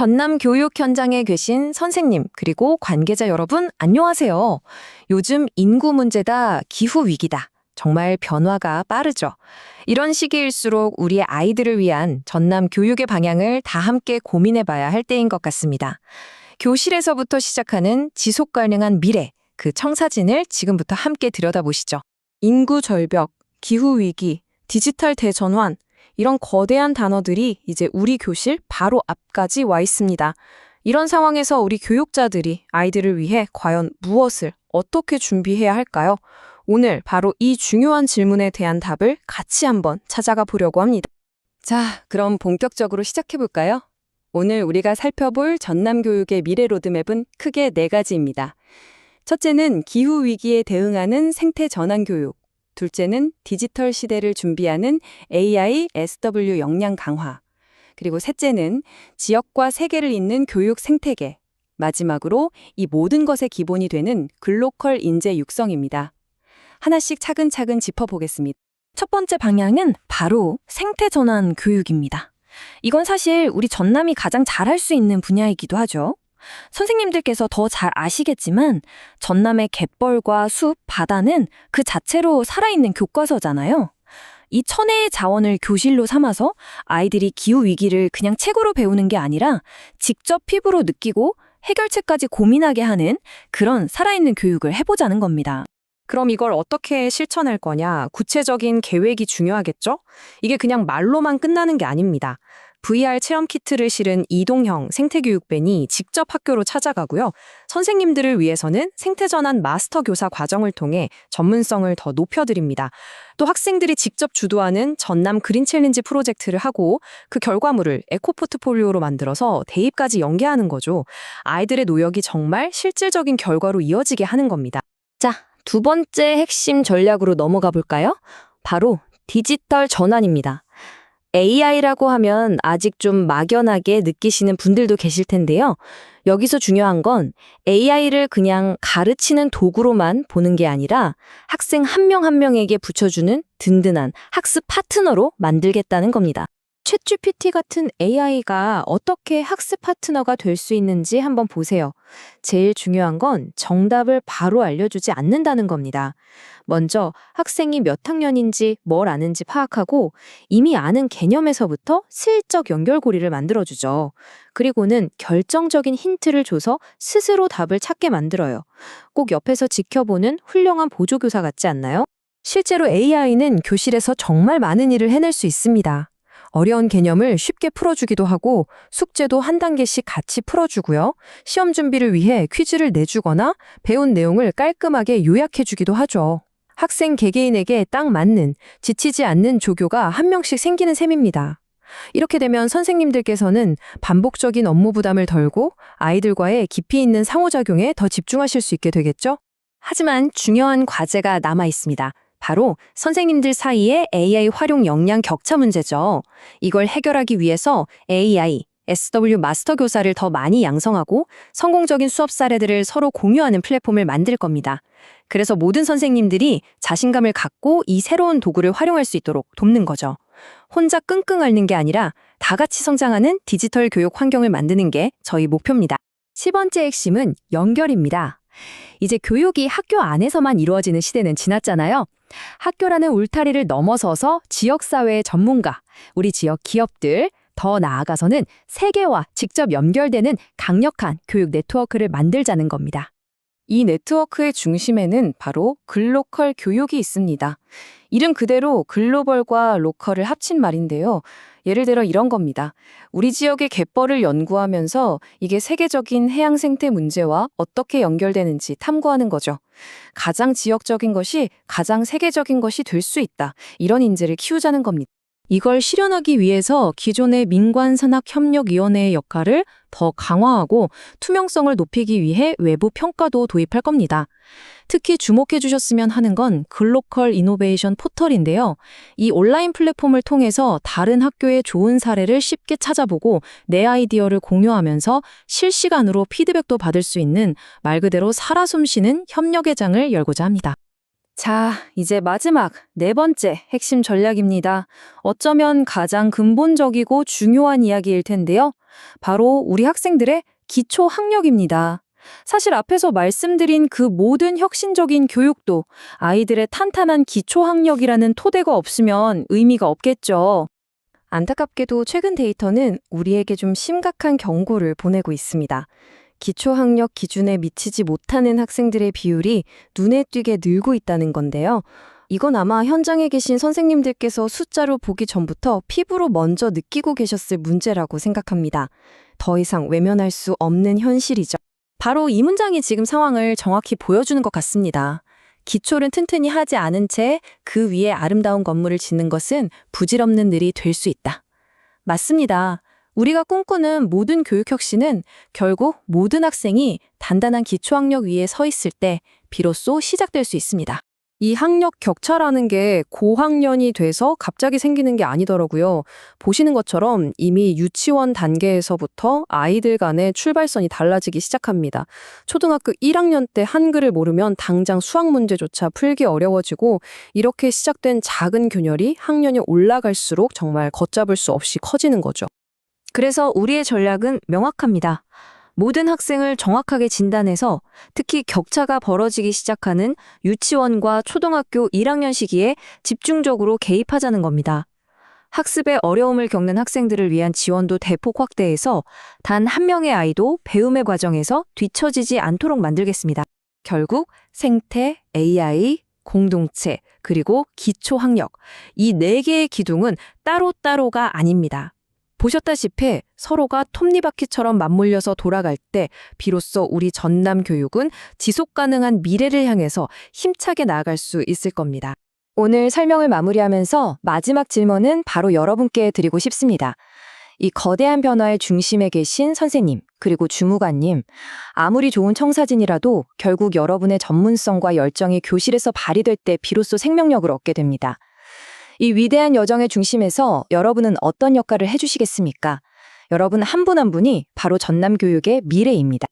전남 교육 현장에 계신 선생님, 그리고 관계자 여러분, 안녕하세요. 요즘 인구 문제다, 기후 위기다. 정말 변화가 빠르죠. 이런 시기일수록 우리 아이들을 위한 전남 교육의 방향을 다 함께 고민해 봐야 할 때인 것 같습니다. 교실에서부터 시작하는 지속 가능한 미래, 그 청사진을 지금부터 함께 들여다보시죠. 인구 절벽, 기후 위기, 디지털 대전환 이런 거대한 단어들이 이제 우리 교실 바로 앞까지 와 있습니다. 이런 상황에서 우리 교육자들이 아이들을 위해 과연 무엇을 어떻게 준비해야 할까요? 오늘 바로 이 중요한 질문에 대한 답을 같이 한번 찾아가 보려고 합니다. 자, 그럼 본격적으로 시작해 볼까요? 오늘 우리가 살펴볼 전남 교육의 미래 로드맵은 크게 네 가지입니다. 첫째는 기후 위기에 대응하는 생태 전환 교육. 둘째는 디지털 시대를 준비하는 AI, SW 역량 강화. 그리고 셋째는 지역과 세계를 잇는 교육 생태계. 마지막으로 이 모든 것의 기본이 되는 글로컬 인재 육성입니다. 하나씩 차근차근 짚어보겠습니다. 첫 번째 방향은 바로 생태 전환 교육입니다. 이건 사실 우리 전남이 가장 잘할 수 있는 분야이기도 하죠. 선생님들께서 더 잘 아시겠지만 전남의 갯벌과 숲, 바다는 그 자체로 살아있는 교과서잖아요. 이 천혜의 자원을 교실로 삼아서 아이들이 기후 위기를 그냥 책으로 배우는 게 아니라 직접 피부로 느끼고 해결책까지 고민하게 하는 그런 살아있는 교육을 해보자는 겁니다. 그럼 이걸 어떻게 실천할 거냐? 구체적인 계획이 중요하겠죠? 이게 그냥 말로만 끝나는 게 아닙니다. VR 체험 키트를 실은 이동형 생태교육밴이 직접 학교로 찾아가고요. 선생님들을 위해서는 생태전환 마스터 교사 과정을 통해 전문성을 더 높여드립니다. 또 학생들이 직접 주도하는 전남 그린 챌린지 프로젝트를 하고 그 결과물을 에코 포트폴리오로 만들어서 대입까지 연계하는 거죠. 아이들의 노력이 정말 실질적인 결과로 이어지게 하는 겁니다. 자, 두 번째 핵심 전략으로 넘어가 볼까요? 바로 디지털 전환입니다. AI라고 하면 아직 좀 막연하게 느끼시는 분들도 계실 텐데요. 여기서 중요한 건 AI를 그냥 가르치는 도구로만 보는 게 아니라 학생 한 명한 명에게 붙여주는 든든한 학습 파트너로 만들겠다는 겁니다. 챗GPT 같은 AI가 어떻게 학습 파트너가 될 수 있는지 한번 보세요. 제일 중요한 건 정답을 바로 알려주지 않는다는 겁니다. 먼저 학생이 몇 학년인지 뭘 아는지 파악하고 이미 아는 개념에서부터 슬쩍 연결고리를 만들어주죠. 그리고는 결정적인 힌트를 줘서 스스로 답을 찾게 만들어요. 꼭 옆에서 지켜보는 훌륭한 보조교사 같지 않나요? 실제로 AI는 교실에서 정말 많은 일을 해낼 수 있습니다. 어려운 개념을 쉽게 풀어주기도 하고 숙제도 한 단계씩 같이 풀어주고요. 시험 준비를 위해 퀴즈를 내주거나 배운 내용을 깔끔하게 요약해주기도 하죠. 학생 개개인에게 딱 맞는, 지치지 않는 조교가 한 명씩 생기는 셈입니다. 이렇게 되면 선생님들께서는 반복적인 업무 부담을 덜고 아이들과의 깊이 있는 상호작용에 더 집중하실 수 있게 되겠죠? 하지만 중요한 과제가 남아 있습니다. 바로 선생님들 사이의 AI 활용 역량 격차 문제죠. 이걸 해결하기 위해서 AI, SW 마스터 교사를 더 많이 양성하고 성공적인 수업 사례들을 서로 공유하는 플랫폼을 만들 겁니다. 그래서 모든 선생님들이 자신감을 갖고 이 새로운 도구를 활용할 수 있도록 돕는 거죠. 혼자 끙끙 앓는 게 아니라 다 같이 성장하는 디지털 교육 환경을 만드는 게 저희 목표입니다. 10번째 핵심은 연결입니다. 이제 교육이 학교 안에서만 이루어지는 시대는 지났잖아요. 학교라는 울타리를 넘어서서 지역사회의 전문가, 우리 지역 기업들, 더 나아가서는 세계와 직접 연결되는 강력한 교육 네트워크를 만들자는 겁니다. 이 네트워크의 중심에는 바로 글로컬 교육이 있습니다. 이름 그대로 글로벌과 로컬을 합친 말인데요. 예를 들어 이런 겁니다. 우리 지역의 갯벌을 연구하면서 이게 세계적인 해양 생태 문제와 어떻게 연결되는지 탐구하는 거죠. 가장 지역적인 것이 가장 세계적인 것이 될 수 있다. 이런 인재를 키우자는 겁니다. 이걸 실현하기 위해서 기존의 민관산학협력위원회의 역할을 더 강화하고 투명성을 높이기 위해 외부 평가도 도입할 겁니다. 특히 주목해 주셨으면 하는 건 글로컬 이노베이션 포털인데요. 이 온라인 플랫폼을 통해서 다른 학교의 좋은 사례를 쉽게 찾아보고 내 아이디어를 공유하면서 실시간으로 피드백도 받을 수 있는 말 그대로 살아 숨쉬는 협력의 장을 열고자 합니다. 자, 이제 마지막 네 번째 핵심 전략입니다. 어쩌면 가장 근본적이고 중요한 이야기일 텐데요. 바로 우리 학생들의 기초 학력입니다. 사실 앞에서 말씀드린 그 모든 혁신적인 교육도 아이들의 탄탄한 기초 학력이라는 토대가 없으면 의미가 없겠죠. 안타깝게도 최근 데이터는 우리에게 좀 심각한 경고를 보내고 있습니다. 기초 학력 기준에 미치지 못하는 학생들의 비율이 눈에 띄게 늘고 있다는 건데요. 이건 아마 현장에 계신 선생님들께서 숫자로 보기 전부터 피부로 먼저 느끼고 계셨을 문제라고 생각합니다. 더 이상 외면할 수 없는 현실이죠. 바로 이 문장이 지금 상황을 정확히 보여주는 것 같습니다. 기초를 튼튼히 하지 않은 채 그 위에 아름다운 건물을 짓는 것은 부질없는 일이 될 수 있다. 맞습니다. 우리가 꿈꾸는 모든 교육 혁신은 결국 모든 학생이 단단한 기초학력 위에 서 있을 때 비로소 시작될 수 있습니다. 이 학력 격차라는 게 고학년이 돼서 갑자기 생기는 게 아니더라고요. 보시는 것처럼 이미 유치원 단계에서부터 아이들 간의 출발선이 달라지기 시작합니다. 초등학교 1학년 때 한글을 모르면 당장 수학 문제조차 풀기 어려워지고 이렇게 시작된 작은 균열이 학년이 올라갈수록 정말 걷잡을 수 없이 커지는 거죠. 그래서 우리의 전략은 명확합니다. 모든 학생을 정확하게 진단해서 특히 격차가 벌어지기 시작하는 유치원과 초등학교 1학년 시기에 집중적으로 개입하자는 겁니다. 학습에 어려움을 겪는 학생들을 위한 지원도 대폭 확대해서 단 한 명의 아이도 배움의 과정에서 뒤처지지 않도록 만들겠습니다. 결국 생태, AI, 공동체, 그리고 기초학력 이 네 개의 기둥은 따로따로가 아닙니다. 보셨다시피 서로가 톱니바퀴처럼 맞물려서 돌아갈 때 비로소 우리 전남 교육은 지속 가능한 미래를 향해서 힘차게 나아갈 수 있을 겁니다. 오늘 설명을 마무리하면서 마지막 질문은 바로 여러분께 드리고 싶습니다. 이 거대한 변화의 중심에 계신 선생님, 그리고 주무관님, 아무리 좋은 청사진이라도 결국 여러분의 전문성과 열정이 교실에서 발휘될 때 비로소 생명력을 얻게 됩니다. 이 위대한 여정의 중심에서 여러분은 어떤 역할을 해주시겠습니까? 여러분 한 분한 분이 바로 전남 교육의 미래입니다.